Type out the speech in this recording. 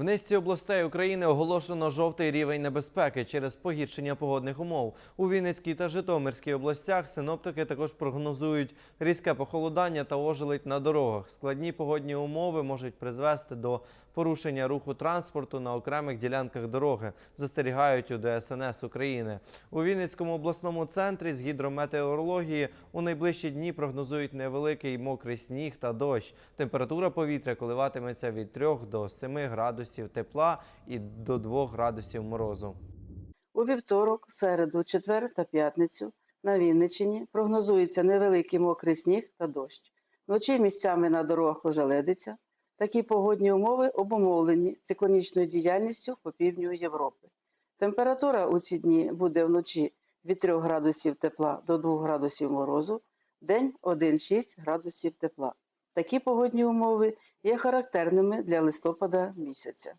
В низці областей України оголошено жовтий рівень небезпеки через погіршення погодних умов. У Вінницькій та Житомирській областях синоптики також прогнозують різке похолодання та ожеледь на дорогах. Складні погодні умови можуть призвести до порушення руху транспорту на окремих ділянках дороги, застерігають у ДСНС України. У Вінницькому обласному центрі з гідрометеорології у найближчі дні прогнозують невеликий мокрий сніг та дощ. Температура повітря коливатиметься від 3 до 7 градусів тепла і до 2 градусів морозу. У вівторок, середу, четвер та п'ятницю на Вінниччині прогнозується невеликий мокрий сніг та дощ. Вночі місцями на дорогах ожеледиться. Такі погодні умови обумовлені циклонічною діяльністю по півдню Європи. Температура у ці дні буде вночі від 3 градусів тепла до 2 градусів морозу, день 1-6 градусів тепла. Такі погодні умови є характерними для листопада місяця.